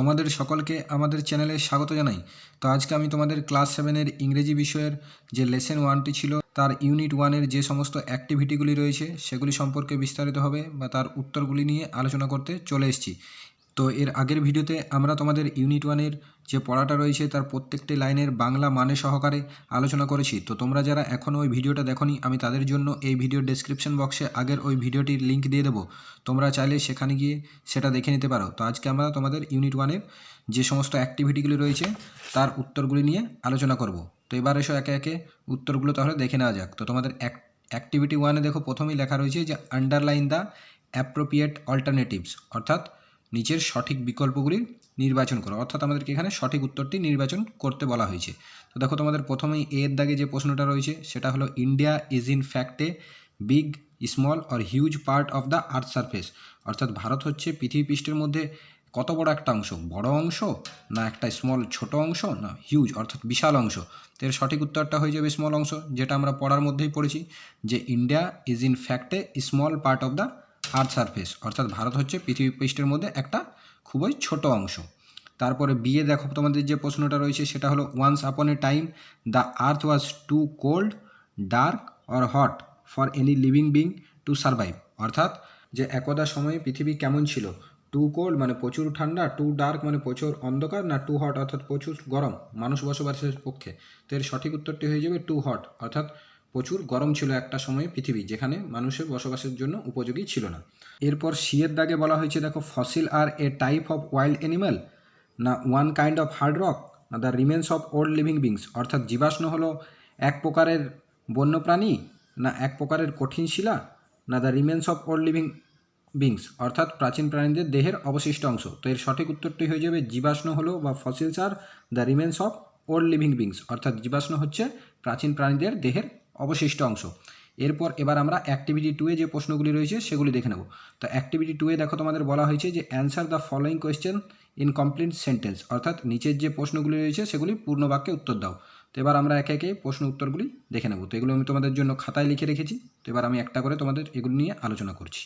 তোমাদের সকলকে আমাদের চ্যানেলে স্বাগত জানাই। তো আজকে আমি তোমাদের ক্লাস সেভেনের ইংরেজি বিষয়ের যে লেসেন ওয়ানটি ছিল, তার ইউনিট ওয়ানের যে সমস্ত অ্যাক্টিভিটিগুলি রয়েছে, সেগুলি সম্পর্কে বিস্তারিতভাবে বা তার উত্তরগুলি নিয়ে আলোচনা করতে চলে এসেছি। তো এর আগের ভিডিওতে আমরা তোমাদের ইউনিট ওয়ানের যে পড়াটা রয়েছে তার প্রত্যেকটি লাইনের বাংলা মানে সহকারে আলোচনা করেছি। তো তোমরা যারা এখনও ওই ভিডিওটা দেখোনি, আমি তাদের জন্য এই ভিডিও ডেসক্রিপশন বক্সে আগের ওই ভিডিওটির লিঙ্ক দিয়ে দেবো। তোমরা চাইলে সেখানে গিয়ে সেটা দেখে নিতে পারো। তো আজকে আমরা তোমাদের ইউনিট ওয়ানের যে সমস্ত অ্যাক্টিভিটিগুলি রয়েছে, তার উত্তরগুলি নিয়ে আলোচনা করব। তো এবার এসো একে একে উত্তরগুলো তাহলে দেখে নেওয়া যাক। তো তোমাদের অ্যাক্টিভিটি ওয়ানে দেখো প্রথমেই লেখা রয়েছে যে আন্ডারলাইন দ্য অ্যাপ্রোপ্রিয়েট অল্টারনেটিভস অর্থাৎ নিচের সঠিক বিকল্পগুলি নির্বাচন করো। অর্থাৎ আমাদেরকে এখানে সঠিক উত্তরটি নির্বাচন করতে বলা হয়েছে। তো দেখো তোমাদের প্রথমেই এর দাগে যে প্রশ্নটা রয়েছে, সেটা হলো India is in fact big small or huge part of the earth surface অর্থাৎ ভারত হচ্ছে পৃথিবী পৃষ্ঠের মধ্যে কত বড় একটা অংশ? বড় অংশ না একটা স্মল ছোট অংশ? না হিউজ অর্থাৎ বিশাল অংশ। তো এর সঠিক উত্তরটা হয়ে যাবে স্মল অংশ, যেটা আমরা পড়ার মধ্যেই পড়েছি, যে India is in fact small part of the earth surface, অর্থাৎ ভারত হচ্ছে পৃথিবী পৃষ্ঠের মধ্যে একটা খুবই ছোট অংশ। তারপরে বিয়ে দেখো, তোমাদের যে প্রশ্নটা রয়েছে, সেটা হলো once upon a time the earth was too cold dark or hot for any living being to survive অর্থাৎ যে একদা সময়ে পৃথিবী কেমন ছিল? টু কোল্ড মানে প্রচুর ঠান্ডা টু ডার্ক মানে প্রচুর অন্ধকার, না টু হট অর্থাৎ প্রচুর গরম, মানুষ বসবাসের পক্ষে? তো এর সঠিক উত্তরটি হয়ে যাবে টু হট অর্থাৎ প্রচুর গরম ছিল একটা সময়ে পৃথিবী, যেখানে মানুষের বসবাসের জন্য উপযোগী ছিল না। এরপর সিয়ের দাগে বলা হয়েছে, দেখো, fossil are a type of wild animal না one kind of hard rock, না the remains of old living beings, অর্থাৎ জীবাশ্ম হলো এক প্রকারের বন্যপ্রাণী, না এক প্রকারের কঠিন শিলা, না the remains of old living beings, অর্থাৎ প্রাচীন প্রাণীদের দেহের অবশিষ্ট অংশ। তো এর সঠিক উত্তরটি হয়ে যাবে, জীবাশ্ম হলো বা fossils are the remains of old living beings, অর্থাৎ জীবাশ্ম হচ্ছে প্রাচীন প্রাণীদের দেহের অবশিষ্ট অংশ। এরপর এবার আমরা অ্যাক্টিভিটি টুয়ে যে প্রশ্নগুলি রয়েছে সেগুলি দেখে নেব। তো অ্যাক্টিভিটি টুয়ে দেখো তোমাদের বলা হয়েছে যে answer the following question in complete sentence অর্থাৎ নিচের যে প্রশ্নগুলি রয়েছে সেগুলি পূর্ণ বাক্যে উত্তর দাও। তো এবার আমরা একে একে প্রশ্ন উত্তরগুলি দেখে নেব। তো এগুলো আমি তোমাদের জন্য খাতায় লিখে রেখেছি। তো এবার আমি একটা করে তোমাদের এগুলি নিয়ে আলোচনা করছি।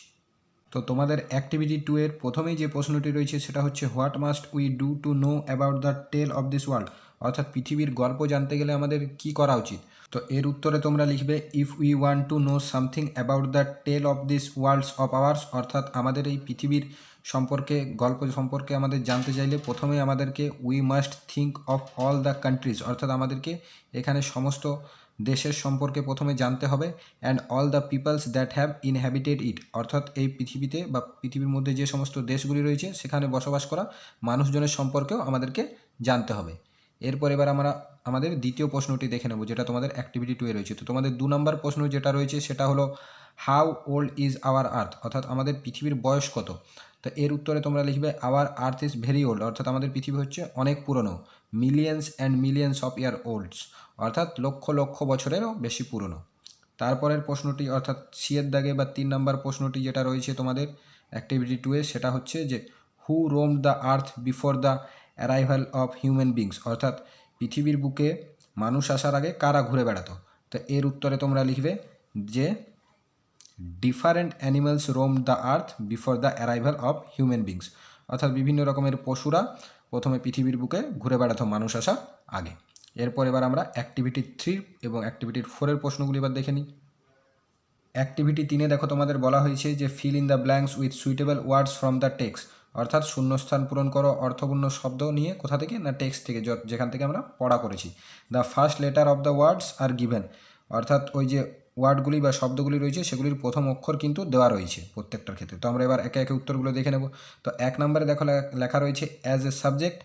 তো তোমাদের অ্যাক্টিভিটি টু এর প্রথমেই যে প্রশ্নটি রয়েছে সেটা হচ্ছে what must we do to know about the tale of this world অর্থাৎ পৃথিবীর গল্প জানতে গেলে আমাদের কি করা উচিত? তো এর উত্তরে তোমরা লিখবে if we want to know something about the tale of this worlds of ours অর্থাৎ আমাদের এই পৃথিবীর সম্পর্কে, গল্প সম্পর্কে আমাদের জানতে চাইলে প্রথমে আমাদেরকে we must think of all the countries অর্থাৎ আমাদেরকে এখানে সমস্ত দেশের সম্পর্কে প্রথমে জানতে হবে and all the peoples that have inhabited it অর্থাৎ এই পৃথিবীতে বা পৃথিবীর মধ্যে যে সমস্ত দেশগুলি রয়েছে, সেখানে বসবাস করা মানুষজনের সম্পর্কেও আমাদেরকে জানতে হবে। এরপর এবার আমরা, আমাদের দ্বিতীয় প্রশ্নটি দেখে নেব, যেটা তোমাদের অ্যাক্টিভিটি টুয়ে রয়েছে। তো তোমাদের দু নম্বর প্রশ্ন যেটা রয়েছে, সেটা হলো how old is our earth অর্থাৎ আমাদের পৃথিবীর বয়স কত? তো এর উত্তরে তোমরা লিখবে our earth is very old অর্থাৎ আমাদের পৃথিবী হচ্ছে অনেক পুরনো millions and millions of year olds অর্থাৎ লক্ষ লক্ষ বছরেরও বেশি পুরনো। তারপরের প্রশ্নটি, অর্থাৎ সিয়ের দাগে বা তিন নম্বর প্রশ্নটি যেটা রয়েছে তোমাদের অ্যাক্টিভিটি টুয়ে সেটা হচ্ছে যে who roam the earth before the arrival of human beings, অর্থাৎ পৃথিবীর বুকে মানুষ আসার আগে কারা ঘুরে বেড়াতো? তো এর উত্তরে তোমরা লিখবে যে different animals roam the earth before the arrival of human beings অর্থাৎ বিভিন্ন রকমের পশুরা প্রথমে পৃথিবীর বুকে ঘুরে বেড়াতো মানুষ আসার আগে। এরপর এবার আমরা অ্যাক্টিভিটি থ্রি এবং অ্যাক্টিভিটির ফোরের প্রশ্নগুলি এবার দেখে নিই। অ্যাক্টিভিটি তিনে দেখো তোমাদের বলা হয়েছে যে fill in the blanks with suitable words from the text অর্থাৎ শূন্যস্থান পূরণ করো অর্থপূর্ণ শব্দ নিয়ে কোথা থেকে? না টেক্সট থেকে যেখান থেকে আমরা পড়া করেছি। The first letter of the words are given অর্থাৎ ওই যে ওয়ার্ডগুলি বা শব্দগুলি রয়েছে, সেগুলির প্রথম অক্ষর কিন্তু দেওয়া রয়েছে প্রত্যেকটার ক্ষেত্রে। তো আমরা এবার একে একে উত্তরগুলো দেখে নেব। তো এক নম্বরে দেখো লেখা রয়েছে as a subject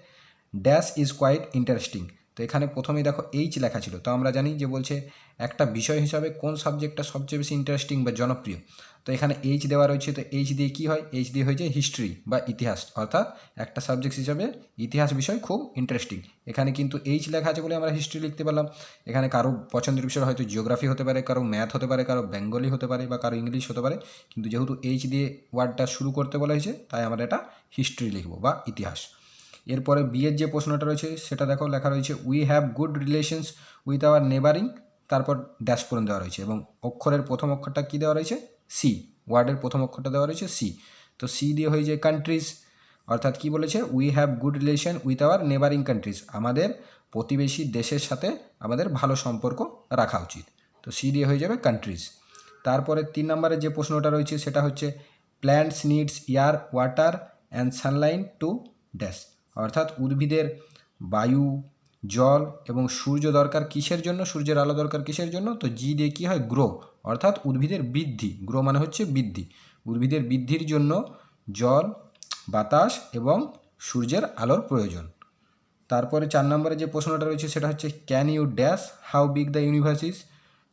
dash is quite interesting তো এখানে প্রথমেই দেখো এইচ লেখা ছিল। তো আমরা জানি যে বলছে একটা বিষয় হিসাবে কোন সাবজেক্টটা সবচেয়ে বেশি ইন্টারেস্টিং বা জনপ্রিয়। তো এখানে এইচ দেওয়া রয়েছে, তো এইচ দিয়ে কী হয়? এইচ দিয়ে হয়েছে হিস্ট্রি বা ইতিহাস। অর্থাৎ একটা সাবজেক্ট হিসাবে ইতিহাস বিষয় খুব ইন্টারেস্টিং এখানে কিন্তু এইচ লেখা আছে বলে আমরা হিস্ট্রি লিখতে পারলাম। এখানে কারও পছন্দের বিষয় হয়তো জিওগ্রাফি হতে পারে, কারও ম্যাথ হতে পারে, কারও বেঙ্গলি হতে পারে বা কারও ইংলিশ হতে পারে। কিন্তু যেহেতু এইচ দিয়ে ওয়ার্ডটা শুরু করতে বলা হয়েছে, তাই আমরা এটা হিস্ট্রি লিখব বা ইতিহাস। এরপরে বিয়ের যে প্রশ্নটা রয়েছে, সেটা দেখো লেখা রয়েছে we have good relations with our neighbouring তারপর ড্যাশ পূরণ দেওয়া রয়েছে এবং অক্ষরের প্রথম অক্ষরটা কী দেওয়া রয়েছে? সি ওয়ার্ডের প্রথম অক্ষরটা দেওয়া রয়েছে সি তো সি দিয়ে হয়ে যায় কান্ট্রিজ অর্থাৎ কি বলেছে? We have good relation with our neighbouring countries আমাদের প্রতিবেশী দেশের সাথে আমাদের ভালো সম্পর্ক রাখা উচিত। তো সি দিয়ে হয়ে যাবে কান্ট্রিজ তারপরে তিন নম্বরের যে প্রশ্নটা রয়েছে, সেটা হচ্ছে plants needs air water and sunlight to dash অর্থাৎ উদ্ভিদের বায়ু, জল এবং সূর্য দরকার কিসের জন্য? সূর্যের আলো দরকার কিসের জন্য? তো জি দিয়ে কী হয়? গ্রো অর্থাৎ উদ্ভিদের বৃদ্ধি। গ্রো মানে হচ্ছে বৃদ্ধি। উদ্ভিদের বৃদ্ধির জন্য জল, বাতাস এবং সূর্যের আলোর প্রয়োজন। তারপরে চার নম্বরে যে প্রশ্নটা রয়েছে, সেটা হচ্ছে can you dash how big the universe is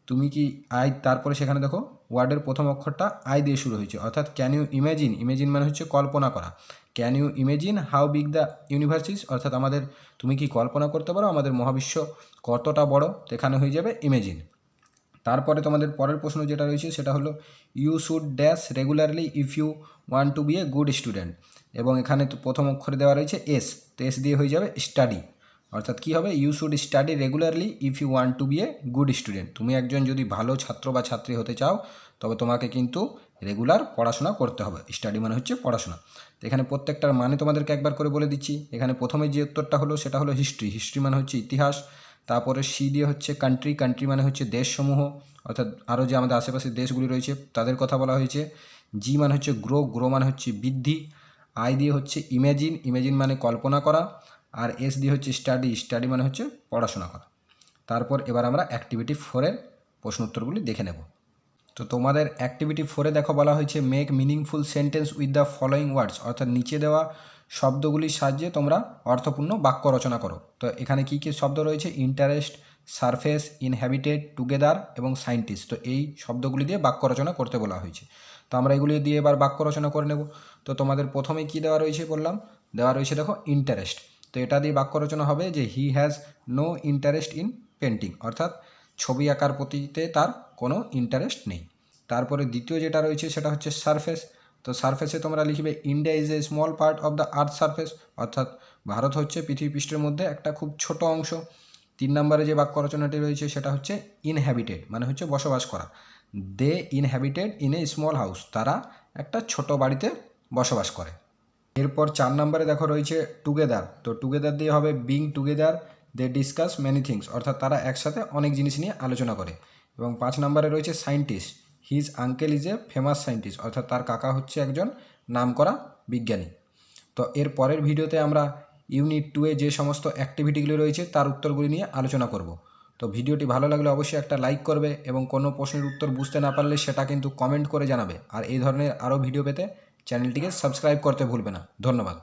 তুমি কি আই তারপরে সেখানে দেখো ওয়ার্ডের প্রথম অক্ষরটা আই দিয়ে শুরু হয়েছে, অর্থাৎ ক্যান ইউ ইমেজিন ইমেজিন মানে হচ্ছে কল্পনা করা। Can you imagine how big the universe is অর্থাৎ আমাদের, তুমি কি কল্পনা করতে পারো? আমাদের মহাবিশ্ব কতটা বড়? এখানে হয়ে যাবে ইমেজিন তারপরে তোমাদের পরের প্রশ্ন যেটা রয়েছে, সেটা হলো you should dash regularly if you want to be a good student এবং এখানে প্রথম অক্ষরে দেওয়া রয়েছে এস তো এস দিয়ে হয়ে যাবে স্টাডি অর্থাৎ কী হবে? You should study regularly if you want to be a good student তুমি একজন যদি ভালো ছাত্র বা ছাত্রী হতে চাও, তবে তোমাকে কিন্তু রেগুলার পড়াশোনা করতে হবে। স্টাডি মানে হচ্ছে পড়াশোনা। এখানে প্রত্যেকটার মানে তোমাদেরকে একবার করে বলে দিচ্ছি। এখানে প্রথমে যে উত্তরটা হলো, সেটা হলো হিস্ট্রি হিস্ট্রি মানে হচ্ছে ইতিহাস। তারপরে সি দিয়ে হচ্ছে কান্ট্রি কান্ট্রি মানে হচ্ছে দেশসমূহ। অর্থাৎ আরও যে আমাদের আশেপাশের দেশগুলি রয়েছে, তাদের কথা বলা হয়েছে। জি মানে হচ্ছে গ্রো গ্রো মানে হচ্ছে বৃদ্ধি। আই দিয়ে হচ্ছে ইমেজিন ইমেজিন মানে কল্পনা করা। আর এস দিয়ে হচ্ছে স্টাডি স্টাডি মানে হচ্ছে পড়াশোনা করা। তারপর এবার আমরা অ্যাক্টিভিটি ফোরের প্রশ্ন উত্তরগুলি দেখে নেব। তো তোমাদের অ্যাক্টিভিটি ফোরে দেখো বলা হয়েছে make meaningful sentence with the following words অর্থাৎ নিচে দেওয়া শব্দগুলির সাহায্যে তোমরা অর্থপূর্ণ বাক্য রচনা করো। তো এখানে কী কী শব্দ রয়েছে? ইন্টারেস্ট সারফেস ইনহ্যাবিটেড টুগেদার এবং সায়েন্টিস্ট তো এই শব্দগুলি দিয়ে বাক্য রচনা করতে বলা হয়েছে। তো আমরা এগুলি দিয়ে এবার বাক্য রচনা করে নেব। তো তোমাদের প্রথমে কি দেওয়া রয়েছে বললাম? দেওয়া রয়েছে দেখো ইন্টারেস্ট তো এটা দিয়ে বাক্য রচনা হবে যে he has no interest in painting অর্থাৎ ছবি আঁকার প্রতিতে তার কোনো ইন্টারেস্ট নেই। তারপরে দ্বিতীয় যেটা রয়েছে সেটা হচ্ছে সারফেস তো সারফেসে তোমরা লিখবে India is a small part of the earth surface অর্থাৎ ভারত হচ্ছে পৃথিবী পৃষ্ঠের মধ্যে একটা খুব ছোট অংশ। তিন নম্বরে যে বাক্য রচনাটি রয়েছে সেটা হচ্ছে ইনহ্যাবিটেড মানে হচ্ছে বসবাস করা। They inhabited in a small house তারা একটা ছোট বাড়িতে বসবাস করে। এরপর চার নম্বরে দেখো রয়েছে টুগেদার তো টুগেদার দিয়ে হবে being together they discuss many things অর্থাৎ তারা একসাথে অনেক জিনিস নিয়ে আলোচনা করে। এবং পাঁচ নম্বরে রয়েছে scientist his uncle is a famous scientist অর্থাৎ তার কাকা হচ্ছে একজন নামকরা বিজ্ঞানী। তো এর পরের ভিডিওতে আমরা ইউনিট টুয়ে যে সমস্ত অ্যাক্টিভিটিগুলি রয়েছে, তার উত্তরগুলি নিয়ে আলোচনা করব। তো ভিডিওটি ভালো লাগলে অবশ্যই একটা লাইক করবে এবং কোনো প্রশ্নের উত্তর বুঝতে না পারলে সেটা কিন্তু কমেন্ট করে জানাবে। আর এই ধরনের আরও ভিডিও পেতে চ্যানেলটিকে সাবস্ক্রাইব করতে ভুলবে না ধন্যবাদ